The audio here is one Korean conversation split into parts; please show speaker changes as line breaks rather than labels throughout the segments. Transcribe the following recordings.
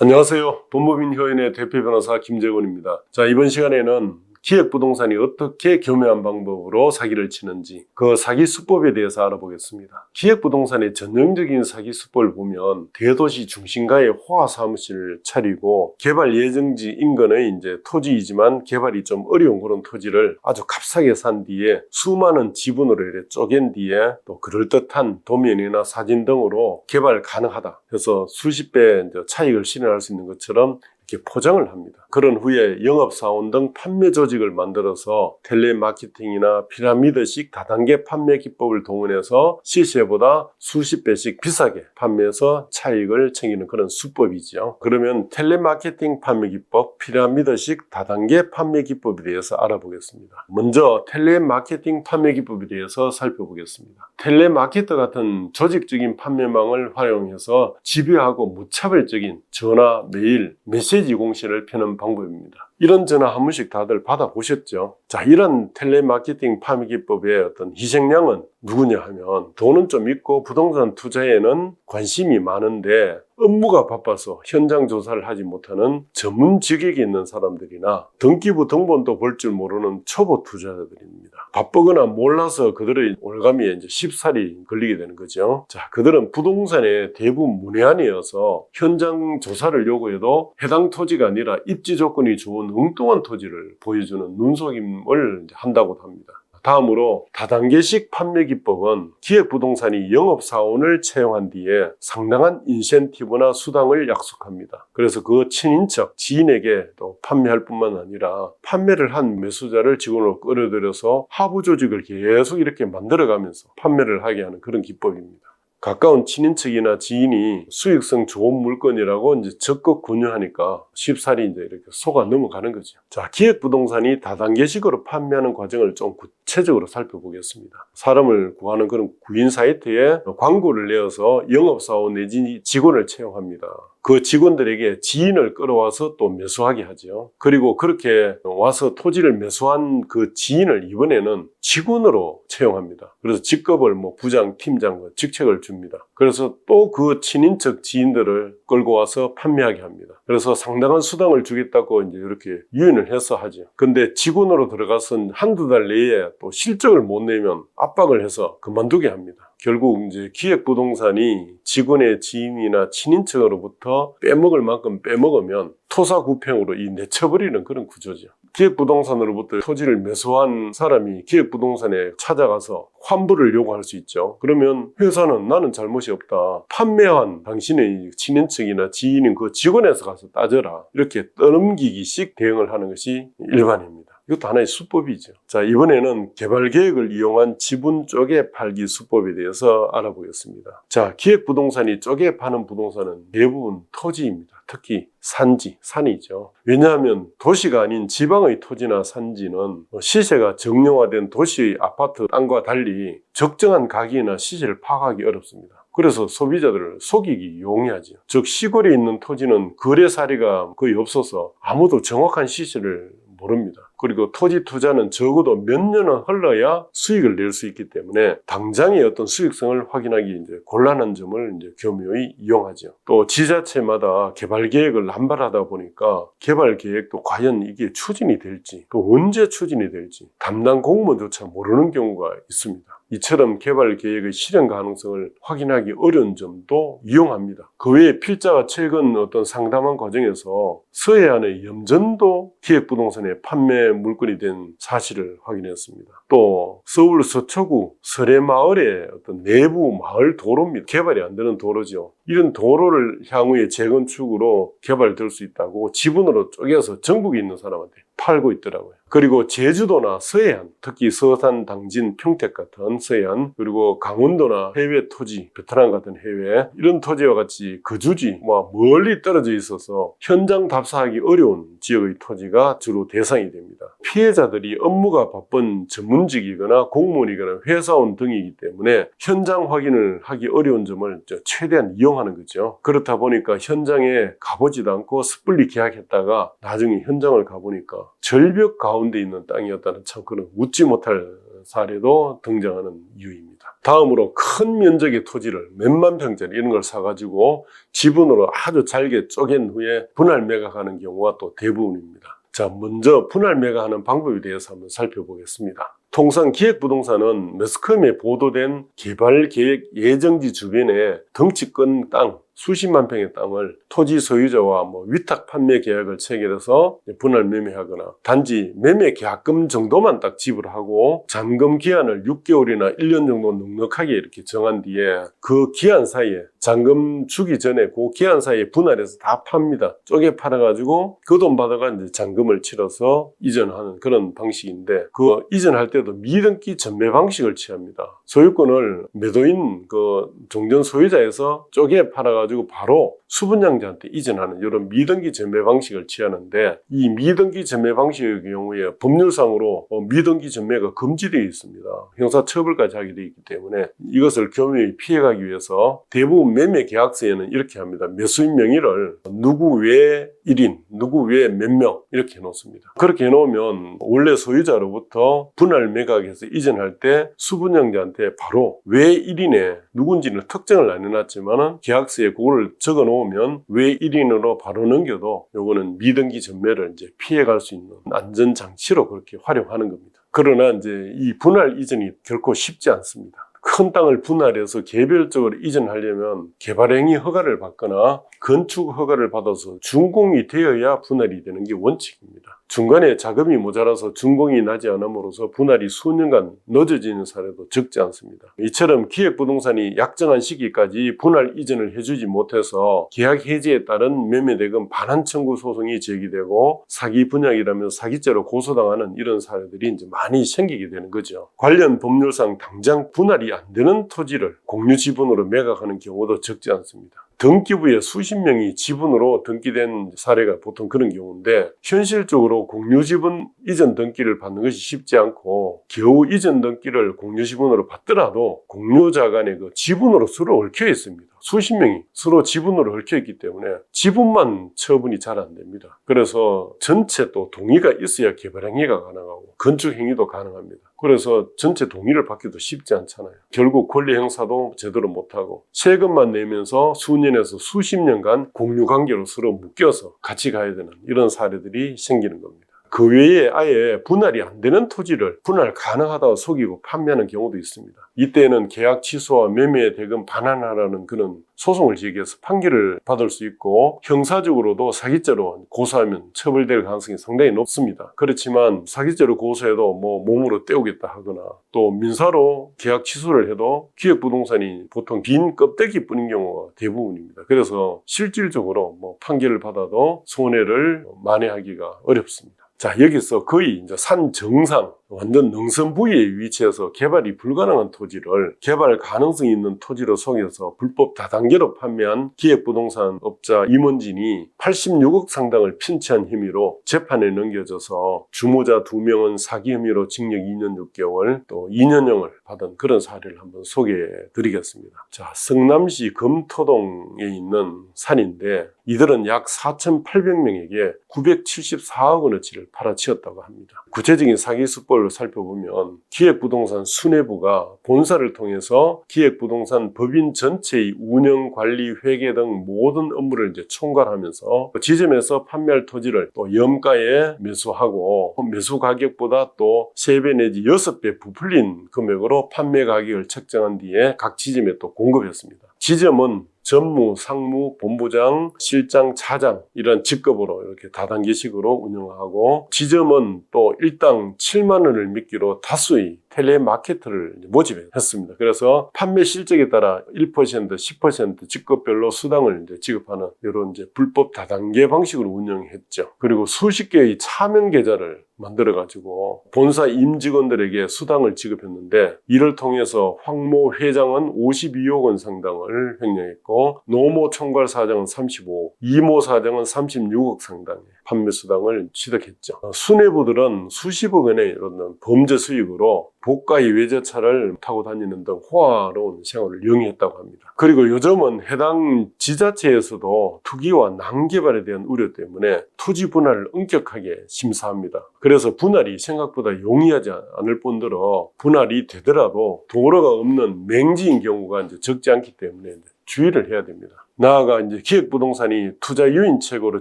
안녕하세요. 법무민 효연의 대표 변호사 김재곤입니다. 자, 이번 시간에는 기획부동산이 어떻게 교묘한 방법으로 사기를 치는지 그 사기 수법에 대해서 알아보겠습니다. 기획부동산의 전형적인 사기 수법을 보면 대도시 중심가에 호화 사무실을 차리고 개발 예정지 인근의 이제 토지이지만 개발이 좀 어려운 그런 토지를 아주 값싸게 산 뒤에 수많은 지분으로 이렇게 쪼갠 뒤에 또 그럴듯한 도면이나 사진 등으로 개발 가능하다. 그래서 수십 배 차익을 실현할 수 있는 것처럼 이렇게 포장을 합니다. 그런 후에 영업사원 등 판매 조직을 만들어서 텔레마케팅이나 피라미드식 다단계 판매 기법을 동원해서 시세보다 수십 배씩 비싸게 판매해서 차익을 챙기는 그런 수법이죠. 그러면 텔레마케팅 판매 기법, 피라미드식 다단계 판매 기법에 대해서 알아보겠습니다. 먼저 텔레마케팅 판매 기법에 대해서 살펴보겠습니다. 텔레마케터 같은 조직적인 판매망을 활용해서 집요하고 무차별적인 전화, 메일, 메시지 공시를 펴는 방법입니다. 이런 전화 한 번씩 다들 받아보셨죠? 자, 이런 텔레마케팅 판매 기법의 어떤 희생양은 누구냐 하면 돈은 좀 있고 부동산 투자에는 관심이 많은데 업무가 바빠서 현장 조사를 하지 못하는 전문 직역이 있는 사람들이나 등기부 등본도 볼 줄 모르는 초보 투자자들입니다. 바쁘거나 몰라서 그들의 올감이 이제 쉽사리 걸리게 되는 거죠. 자, 그들은 부동산의 대부분 문외한이어서 현장 조사를 요구해도 해당 토지가 아니라 입지 조건이 좋은 엉뚱한 토지를 보여주는 눈속임을 한다고 합니다. 다음으로 다단계식 판매 기법은 기획부동산이 영업사원을 채용한 뒤에 상당한 인센티브나 수당을 약속합니다. 그래서 그 친인척, 지인에게 또 판매할 뿐만 아니라 판매를 한 매수자를 직원으로 끌어들여서 하부 조직을 계속 이렇게 만들어가면서 판매를 하게 하는 그런 기법입니다. 가까운 친인척이나 지인이 수익성 좋은 물건이라고 이제 적극 권유하니까 쉽사리 이제 이렇게 속아 넘어가는 거죠. 자, 기획부동산이 다단계식으로 판매하는 과정을 좀 구체적으로 살펴보겠습니다. 사람을 구하는 그런 구인 사이트에 광고를 내어서 영업사원 내지 직원을 채용합니다. 그 직원들에게 지인을 끌어와서 또 매수하게 하죠. 그리고 그렇게 와서 토지를 매수한 그 지인을 이번에는 직원으로 채용합니다. 그래서 직급을 뭐 부장, 팀장, 뭐 직책을 줍니다. 그래서 또 그 친인척 지인들을 끌고 와서 판매하게 합니다. 그래서 상당한 수당을 주겠다고 이제 이렇게 유인을 해서 하죠. 근데 직원으로 들어가서 한두 달 내에 또 실적을 못 내면 압박을 해서 그만두게 합니다. 결국 이제 기획부동산이 직원의 지인이나 친인척으로부터 빼먹을 만큼 빼먹으면 토사구팽으로 이 내쳐버리는 그런 구조죠. 기획부동산으로부터 토지를 매수한 사람이 기획부동산에 찾아가서 환불을 요구할 수 있죠. 그러면 회사는 나는 잘못이 없다. 판매한 당신의 친인척이나 지인인 그 직원에서 가서 따져라. 이렇게 떠넘기기식 대응을 하는 것이 일반입니다. 이것도 하나의 수법이죠. 자, 이번에는 개발 계획을 이용한 지분 쪼개 팔기 수법에 대해서 알아보겠습니다. 자, 기획 부동산이 쪼개 파는 부동산은 대부분 토지입니다. 특히 산지, 산이죠. 왜냐하면 도시가 아닌 지방의 토지나 산지는 시세가 정형화된 도시의 아파트 땅과 달리 적정한 가격이나 시세를 파악하기 어렵습니다. 그래서 소비자들을 속이기 용이하죠. 즉 시골에 있는 토지는 거래 사례가 거의 없어서 아무도 정확한 시세를 모릅니다. 그리고 토지 투자는 적어도 몇 년은 흘러야 수익을 낼 수 있기 때문에 당장의 어떤 수익성을 확인하기 이제 곤란한 점을 이제 교묘히 이용하죠. 또 지자체마다 개발 계획을 남발하다 보니까 개발 계획도 과연 이게 추진이 될지 또 언제 추진이 될지 담당 공무원조차 모르는 경우가 있습니다. 이처럼 개발 계획의 실현 가능성을 확인하기 어려운 점도 이용합니다. 그 외에 필자가 최근 어떤 상담한 과정에서 서해안의 염전도 기획부동산의 판매 물건이 된 사실을 확인했습니다. 또 서울 서초구 설해마을의 어떤 내부 마을 도로입니다. 개발이 안 되는 도로죠. 이런 도로를 향후에 재건축으로 개발될 수 있다고 지분으로 쪼개서 전국에 있는 사람한테 팔고 있더라고요. 그리고 제주도나 서해안, 특히 서산, 당진, 평택 같은 서해안, 그리고 강원도나 해외 토지, 베트남 같은 해외, 이런 토지와 같이 거주지, 뭐 멀리 떨어져 있어서 현장 답사하기 어려운 지역의 토지가 주로 대상이 됩니다. 피해자들이 업무가 바쁜 전문직이거나 공무원이거나 회사원 등이기 때문에 현장 확인을 하기 어려운 점을 최대한 이용하 는 거죠. 그렇다 보니까 현장에 가보지도 않고 섣불리 계약했다가 나중에 현장을 가보니까 절벽 가운데 있는 땅이었다는 참 그런 웃지 못할 사례도 등장하는 이유입니다. 다음으로 큰 면적의 토지를 몇만 평짜리 이런 걸 사가지고 지분으로 아주 잘게 쪼갠 후에 분할 매각하는 경우가 또 대부분입니다. 자, 먼저 분할 매각하는 방법에 대해서 한번 살펴보겠습니다. 통상 기획부동산은 매스컴에 보도된 개발 계획 예정지 주변에 덩치 큰 땅, 수십만 평의 땅을 토지 소유자와 뭐 위탁 판매 계약을 체결해서 분할 매매하거나 단지 매매 계약금 정도만 딱 지불하고 잔금 기한을 6개월이나 1년 정도 넉넉하게 이렇게 정한 뒤에 그 기한 사이에 잔금 주기 전에 그 기한 사이에 분할해서 다 팝니다. 쪼개 팔아가지고 그 돈 받아가 이제 잔금을 치러서 이전하는 그런 방식인데 그 이전할 때도 미등기 전매 방식을 취합니다. 소유권을 매도인 그 종전 소유자에서 쪼개 팔아가지고 바로 수분양자한테 이전하는 이런 미등기 전매 방식을 취하는데 이 미등기 전매 방식의 경우에 법률상으로 어, 미등기 전매가 금지되어 있습니다. 형사처벌까지 하게 되어 있기 때문에 이것을 교묘히 피해가기 위해서 대부분 매매 계약서에는 이렇게 합니다. 매수인 명의를 누구 외 1인, 누구 외몇명 이렇게 해놓습니다. 그렇게 해놓으면 원래 소유자로부터 분할 매각해서 이전할 때 수분양자한테 바로 외 1인에 누군지는 특정을 안 해놨지만은 계약서에 그거를 적어 놓으면 외 1인으로 바로 넘겨도 요거는 미등기 전매를 이제 피해갈 수 있는 안전 장치로 그렇게 활용하는 겁니다. 그러나 이제 이 분할 이전이 결코 쉽지 않습니다. 큰 땅을 분할해서 개별적으로 이전하려면 개발행위 허가를 받거나 건축 허가를 받아서 준공이 되어야 분할이 되는 게 원칙입니다. 중간에 자금이 모자라서 준공이 나지 않음으로써 분할이 수년간 늦어지는 사례도 적지 않습니다. 이처럼 기획부동산이 약정한 시기까지 분할 이전을 해주지 못해서 계약 해지에 따른 매매대금 반환 청구 소송이 제기되고 사기 분양이라면 사기죄로 고소당하는 이런 사례들이 이제 많이 생기게 되는 거죠. 관련 법률상 당장 분할이 안 되는 토지를 공유 지분으로 매각하는 경우도 적지 않습니다. 등기부에 수십 명이 지분으로 등기된 사례가 보통 그런 경우인데 현실적으로 공유 지분 이전 등기를 받는 것이 쉽지 않고 겨우 이전 등기를 공유 지분으로 받더라도 공유자 간의 그 지분으로 서로 얽혀 있습니다. 수십 명이 서로 지분으로 얽혀 있기 때문에 지분만 처분이 잘 안 됩니다. 그래서 전체 또 동의가 있어야 개발 행위가 가능하고 건축 행위도 가능합니다. 그래서 전체 동의를 받기도 쉽지 않잖아요. 결국 권리 행사도 제대로 못하고 세금만 내면서 수년에서 수십 년간 공유 관계로 서로 묶여서 같이 가야 되는 이런 사례들이 생기는 겁니다. 그 외에 아예 분할이 안 되는 토지를 분할 가능하다고 속이고 판매하는 경우도 있습니다. 이때는 계약 취소와 매매 대금 반환하라는 그런 소송을 제기해서 판결을 받을 수 있고 형사적으로도 사기죄로 고소하면 처벌될 가능성이 상당히 높습니다. 그렇지만 사기죄로 고소해도 뭐 몸으로 때우겠다 하거나 또 민사로 계약 취소를 해도 기획부동산이 보통 빈 껍데기 뿐인 경우가 대부분입니다. 그래서 실질적으로 뭐 판결을 받아도 손해를 만회하기가 어렵습니다. 자, 여기서 거의 이제 산 정상, 완전 능선 부위에 위치해서 개발이 불가능한 토지를 개발 가능성이 있는 토지로 속여서 불법 다단계로 판매한 기획부동산 업자 임원진이 86억 상당을 편취한 혐의로 재판에 넘겨져서 주모자 2명은 사기 혐의로 징역 2년 6개월 또 2년형을 받은 그런 사례를 한번 소개해 드리겠습니다. 자, 성남시 금토동에 있는 산인데 이들은 약 4,800명에게 974억 원어치를 팔아치웠다고 합니다. 구체적인 사기 수법 을 살펴보면 기획부동산 수뇌부가 본사를 통해서 기획부동산 법인 전체의 운영, 관리, 회계 등 모든 업무를 이제 총괄하면서 지점에서 판매할 토지를 또 염가에 매수하고 매수 가격보다 또 3배 내지 6배 부풀린 금액으로 판매 가격을 책정한 뒤에 각 지점에 또 공급했습니다. 지점은 전무, 상무, 본부장, 실장, 차장 이런 직급으로 이렇게 다단계식으로 운영하고 지점은 또 일당 7만 원을 미끼로 다수의 텔레 마케터를 모집했습니다. 그래서 판매 실적에 따라 1%, 10% 직급별로 수당을 이제 지급하는 이런 이제 불법 다단계 방식으로 운영했죠. 그리고 수십 개의 차명 계좌를 만들어 가지고 본사 임직원들에게 수당을 지급했는데 이를 통해서 황모 회장은 52억 원 상당을 횡령했고 노모 총괄 사장은 35억, 이모 사장은 36억 상당에 판매 수당을 취득했죠. 어, 수뇌부들은 수십억 원의 이런 범죄 수익으로 고가의 외제차를 타고 다니는 등 호화로운 생활을 영위했다고 합니다. 그리고 요즘은 해당 지자체에서도 투기와 난개발에 대한 우려 때문에 토지 분할을 엄격하게 심사합니다. 그래서 분할이 생각보다 용이하지 않을 뿐더러 분할이 되더라도 도로가 없는 맹지인 경우가 이제 적지 않기 때문에 주의를 해야 됩니다. 나아가 이제 기획부동산이 투자 유인책으로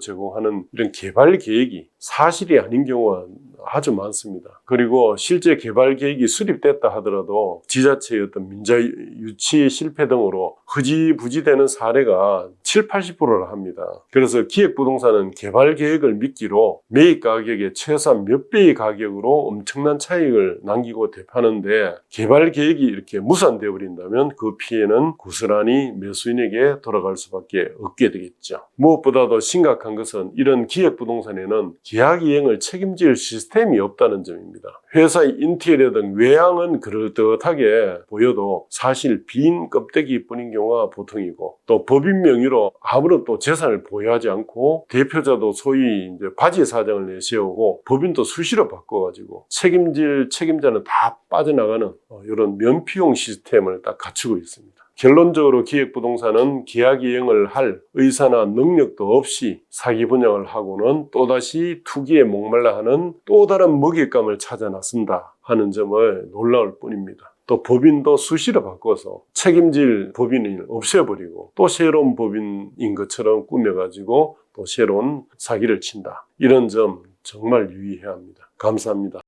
제공하는 이런 개발 계획이 사실이 아닌 경우가 아주 많습니다. 그리고 실제 개발 계획이 수립됐다 하더라도 지자체의 어떤 민자 유치 실패 등으로 흐지부지 되는 사례가 7, 80%를 합니다. 그래서 기획부동산은 개발 계획을 미끼로 매입 가격의 최소한 몇 배의 가격으로 엄청난 차익을 남기고 대파는데 개발 계획이 이렇게 무산되어 버린다면 그 피해는 고스란히 매수인에게 돌아갈 수밖에 없게 되겠죠. 무엇보다도 심각한 것은 이런 기획부동산에는 계약 이행을 책임질 시스템이 없다는 점입니다. 회사의 인테리어 등 외양은 그럴듯하게 보여도 사실 빈 껍데기 뿐인 경우 가 보통이고 또 법인 명의로 아무런 또 재산을 보유하지 않고 대표자도 소위 이제 바지 사장을 내세우고 법인도 수시로 바꿔가지고 책임질 책임자는 다 빠져나가는 어, 이런 면피용 시스템을 딱 갖추고 있습니다. 결론적으로 기획부동산은 계약 이행을 할 의사나 능력도 없이 사기 분양을 하고는 또다시 투기에 목말라 하는 또 다른 먹잇감을 찾아 나선다 하는 점을 놀라울 뿐입니다. 또 법인도 수시로 바꿔서 책임질 법인을 없애버리고 또 새로운 법인인 것처럼 꾸며가지고 또 새로운 사기를 친다. 이런 점 정말 유의해야 합니다. 감사합니다.